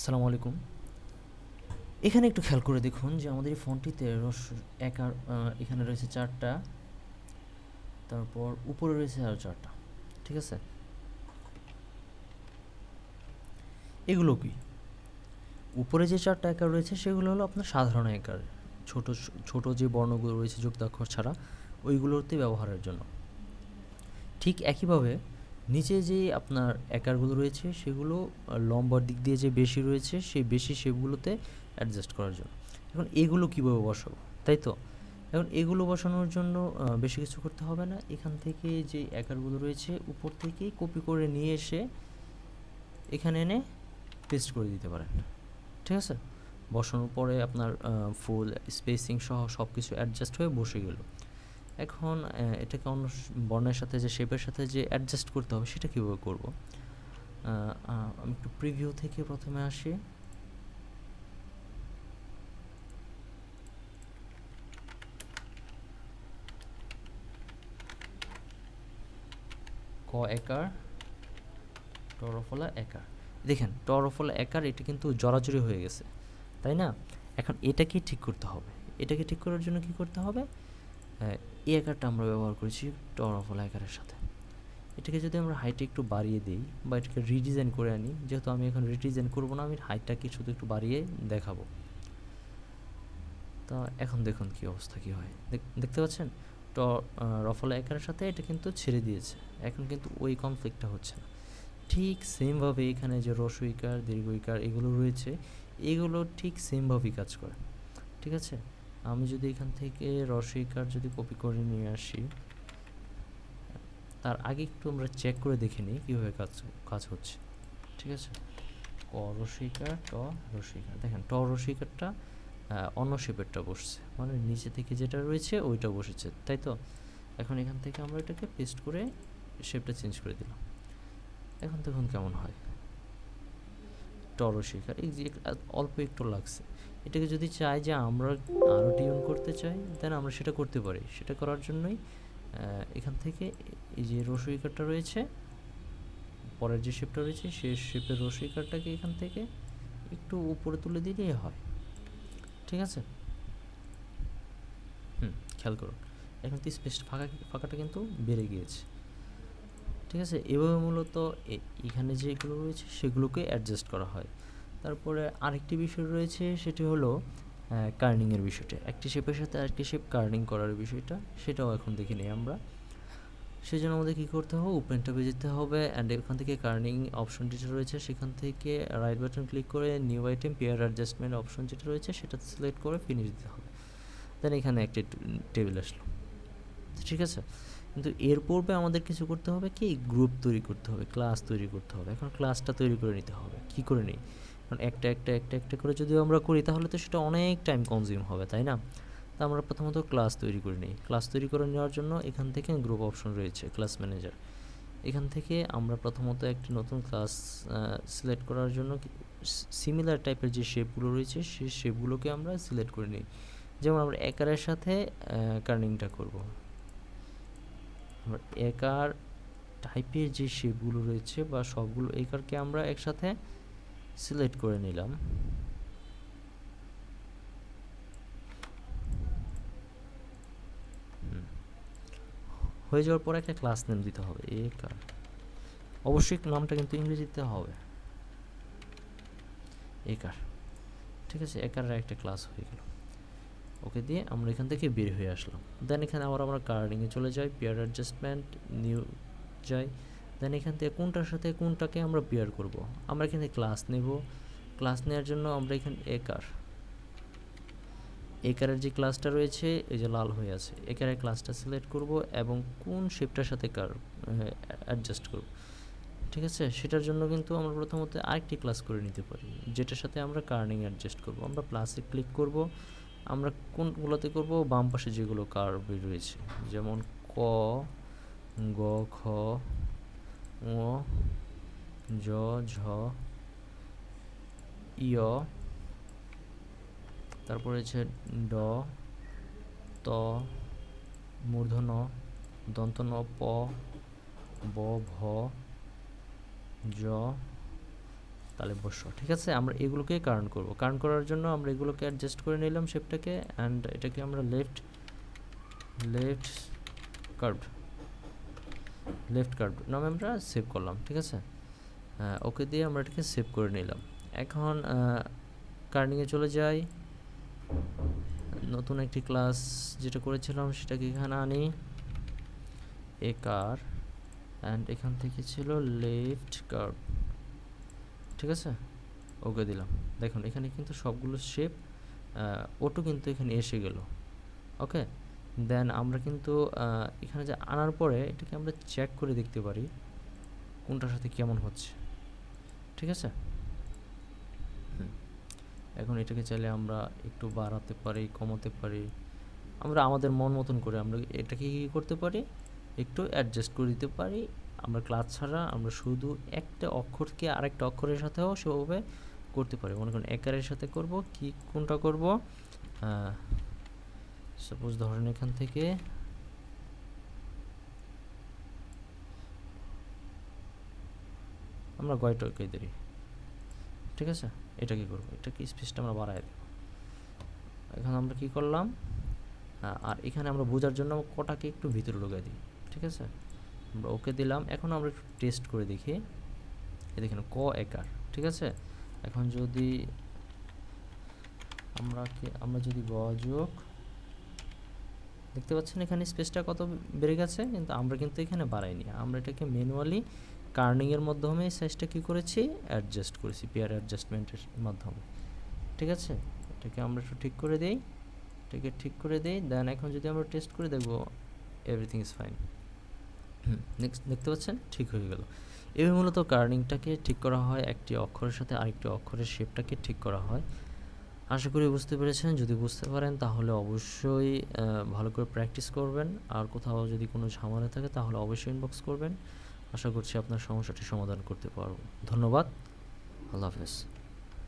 আসসালামু আলাইকুম। এখানে একটু খেয়াল করে দেখুন যে আমাদের এই ফোনটিতে রস একার এখানে রয়েছে চারটা, তারপর উপরে রয়েছে আরও চারটা, ঠিক আছে? এগুলো কি? উপরে যে চারটা একার রয়েছে সেগুলো হলো আপনার সাধারণ একার, ছোট ছোট যে বর্ণগুলো রয়েছে যুক্তাক্ষর ছাড়া, ওইগুলোতে ব্যবহারের জন্য। ঠিক একইভাবে নিচে যে আপনার একারগুলো রয়েছে, সেগুলো লম্বার দিক দিয়ে যে বেশি রয়েছে, সেই বেশি শেপগুলোতে অ্যাডজাস্ট করার জন্য। এখন এগুলো কীভাবে বসাবো? তাই তো? এখন এগুলো বসানোর জন্য বেশি কিছু করতে হবে না। এখান থেকে যে একারগুলো রয়েছে, উপর থেকেই কপি করে নিয়ে এসে এখানে এনে পেস্ট করে দিতে পারেন। ঠিক আছে? বসানোর পরে আপনার ফুল স্পেসিং সহ সব কিছু অ্যাডজাস্ট হয়ে বসে গেল। এখন এটাকে অন্য বর্ণের সাথে যে শেপের সাথে যে অ্যাডজাস্ট করতে হবে, সেটা কীভাবে করব? আমি একটু প্রিভিউ থেকে প্রথমে আসি। ক একার, টরফলা একার। দেখেন, টরফলা একার, এটা কিন্তু জড়াজড়ি হয়ে গেছে, তাই না? এখন এটাকেই ঠিক করতে হবে। এটাকে ঠিক করার জন্য কি করতে হবে? এই আকারটা আমরা ব্যবহার করেছি টরফলা আকারের সাথে। এটাকে যদি আমরা হাইটে একটু বাড়িয়ে দিই বা এটাকে রিডিজাইন করে আনি, যেহেতু আমি এখন রিডিজাইন করব না, আমি হাইটটাকে শুধু একটু বাড়িয়ে দেখাবো। তা এখন দেখুন কি অবস্থা, কি হয়। দেখতে পাচ্ছেন? ট রফলা একারের সাথে এটা কিন্তু ছেড়ে দিয়েছে। এখন কিন্তু ওই কনফ্লিক্টটা হচ্ছে না। ঠিক সেমভাবে এখানে যে রসইকার দীর্ঘইকার এগুলো রয়েছে, এগুলো ঠিক সেমভাবেই কাজ করে। ঠিক আছে? আমি যদি এখান থেকে রসইকার যদি কপি করে নিয়ে আসি তার আগে একটু আমরা চেক করে দেখে নিই কীভাবে কাজ কাজ হচ্ছে। ঠিক আছে? ক রসইকার ট রসইকার দেখেন ট রসইকারটা আহ, অন্য শেপেরটা বসছে। মানে নিচে থেকে যেটা রয়েছে ওইটা বসেছে তাই তো? এখন এখান থেকে আমরা এটাকে পেস্ট করে শেপটা চেঞ্জ করে দিলাম। এখন দেখুন কেমন হয়। টরো শিকার এই যে অল্প একটু লাগছে। এটাকে যদি চাই যে আমরা আরও টিউন করতে চাই দেন আমরা সেটা করতে পারি। সেটা করার জন্যই এখান থেকে এই যে রসইকারটা রয়েছে, পরের যে শেপটা রয়েছে সেই শেপের রসইকারটাকে এখান থেকে একটু উপরে তুলে দিলেই হয়। ঠিক আছে? হুম, খেয়াল করুন এখন তো স্পেস ফাঁকা, ফাঁকাটা কিন্তু বেড়ে গিয়েছে। ঠিক আছে? এভাবে মূলত এখানে যেগুলো রয়েছে, সেগুলোকে অ্যাডজাস্ট করা হয়। তারপরে আরেকটি বিষয় রয়েছে, সেটি হলো কার্নিংয়ের বিষয়টা। একটি শেপের সাথে আরেকটি শেপ কার্নিং করার বিষয়টা, সেটাও এখন দেখে নিই আমরা। সেই জন্য আমাদের কী করতে হবে? ওপেন ট্যাবে যেতে হবে অ্যান্ড এখান থেকে কার্নিং অপশন যেটা রয়েছে, সেখান থেকে রাইট বাটন ক্লিক করে new item pair adjustment option যেটা রয়েছে সেটা সিলেক্ট করে ফিনিশ দিতে হবে। দেন এখানে একটি টেবিল আসলো। ঠিক আছে? কিন্তু এর পূর্বে আমাদের কিছু করতে হবে কি? গ্রুপ তৈরি করতে হবে ক্লাস তৈরি করতে হবে। এখন ক্লাসটা তৈরি করে নিতে হবে। কি করে নিই? কারণ একটা একটা একটা একটা করে যদি আমরা করি, তাহলে তো সেটা অনেক টাইম কনজিউম হবে, তাই না? তা আমরা প্রথমত ক্লাস তৈরি করে নিই। ক্লাস তৈরি করে নেওয়ার জন্য এখান থেকে গ্রুপ অপশন রয়েছে ক্লাস ম্যানেজার এখান থেকে আমরা প্রথমত একটি নতুন ক্লাস সিলেক্ট করার জন্য সিমিলার টাইপের যে শেপগুলো রয়েছে সেই শেপগুলোকে আমরা সিলেক্ট করে নিই। যেমন আমরা একারের সাথে কার্নিংটা করব। আমরা একার টাইপের যে শেপগুলো রয়েছে বা সবগুলো, একারকে আমরা একসাথে সিলেক্ট করে নিলাম। হয়ে যাওয়ার পর একটা ক্লাস নেম দিতে হবে একার অবশ্যই নামটা কিন্তু ইংরেজিতে হবে। একার ঠিক আছে একারের একটা ক্লাস হয়ে গেল। ওকে দিয়ে আমরা এখান থেকে বের হয়ে আসলাম। দেন এখানে আবার আমরা কার্ডিংয়ে চলে যাই পিয়ার অ্যাডজাস্টমেন্ট নিউ যাই। দেন এখান থেকে কোনটার সাথে কোনটাকে আমরা পেয়ার করব? আমরা এখানে ক্লাস নেব। ক্লাস নেওয়ার জন্য আমরা এখানে, একার। একারের যে ক্লাসটা রয়েছে, এই যে লাল হয়ে আছে, একারের ক্লাসটা সিলেক্ট করব এবং কোন শেপটার সাথে কার অ্যাডজাস্ট করব। ঠিক আছে? সেটার জন্য কিন্তু আমরা প্রথমত আরেকটি ক্লাস করে নিতে পারি, যেটার সাথে আমরা কার্নিং অ্যাডজাস্ট করব। আমরা প্লাসে ক্লিক করব। আমরা কোনগুলোতে করব? বাম পাশে যেগুলো কার্ভ রয়েছে, যেমন ক, গ, খ ঙ জ ঝ ইয় তারপরে হচ্ছে ড, ত, মূর্ধন্য দন্তন প, ব, ভ, জ তাহলে বসো ঠিক আছে? আমরা এগুলোকে কারণ করব। কারণ করার জন্য আমরা এগুলোকে অ্যাডজাস্ট করে নিলাম শেপটাকে অ্যান্ড এটাকে আমরা left left curve left curve নামে আমরা সেভ করলাম, ঠিক আছে? ওকে দিয়ে আমরা এটাকে সেভ করে নিলাম। এখন কার্নিংয়ে চলে যাই। নতুন একটি ক্লাস যেটা করেছিলাম সেটাকে এখানে আনি। এ কার অ্যান্ড এখান থেকে ছিল লেফট কার্ভ ঠিক আছে? ওকে দিলাম। দেখুন, এখানে কিন্তু সবগুলো শেপ ওটু কিন্তু এখানে এসে গেল। ওকে দেন আমরা কিন্তু এখানে যে আনার পরে এটাকে আমরা চেক করে দেখতে পারি কোনটার সাথে কেমন হচ্ছে। ঠিক আছে? এখন এটাকে চাইলে আমরা একটু বাড়াতে পারি, কমাতে পারি। আমরা আমাদের মন মতন করে আমরা এটাকে কী করতে পারি? একটু অ্যাডজাস্ট করে দিতে পারি। আমরা ক্লাস ছাড়া আমরা শুধু একটা অক্ষরকে আরেকটা অক্ষরের সাথেও সেভাবে করতে পারি। মনে করেন, একারের সাথে করব, কি কোনটা করব? সাপোজ ধরেন এখান থেকে আমরা গয়টাকে দিই। ঠিক আছে? এটা কি করব। এটা কি স্পেসটা আমরা বাড়াই দেব। এখন আমরা কি করলাম? আর এখানে আমরা বোঝার জন্য কটাকে একটু ভিতরে ঢুকাই দিই। ঠিক আছে? আমরা ওকে দিলাম। এখন আমরা একটু টেস্ট করে দেখি। এ দেখেন, ক একার। ঠিক আছে? এখন যদি আমরা কি আমরা যদি গ যোগ দেখতে পাচ্ছেন এখানে স্পেসটা কত বেড়ে গেছে, কিন্তু আমরা কিন্তু এখানে বাড়াইনি। আমরা এটাকে ম্যানুয়ালি কার্নিংয়ের মাধ্যমে সাইজটা কী করেছি? অ্যাডজাস্ট করেছি পেয়ার অ্যাডজাস্টমেন্টের মাধ্যমে। ঠিক আছে? এটাকে আমরা একটু ঠিক করে দিই। এটাকে ঠিক করে দিই। দেন এখন যদি আমরা টেস্ট করে দেখব এভরিথিং ইজ ফাইন নেক্সট দেখতে পাচ্ছেন? ঠিক হয়ে গেল। এভাবে মূলত কার্নিংটাকে ঠিক করা হয়। একটি অক্ষরের সাথে আরেকটি অক্ষরের শেপটাকে ঠিক করা হয়। আশা করি বুঝতে পেরেছেন। যদি বুঝতে পারেন, তাহলে অবশ্যই ভালো করে প্র্যাকটিস করবেন। আর কোথাও যদি কোনো ঝামেলা থাকে, তাহলে অবশ্যই ইনবক্স করবেন। আশা করছি আপনার সমস্যাটি সমাধান করতে পারব। ধন্যবাদ। আল্লাহ হাফেজ।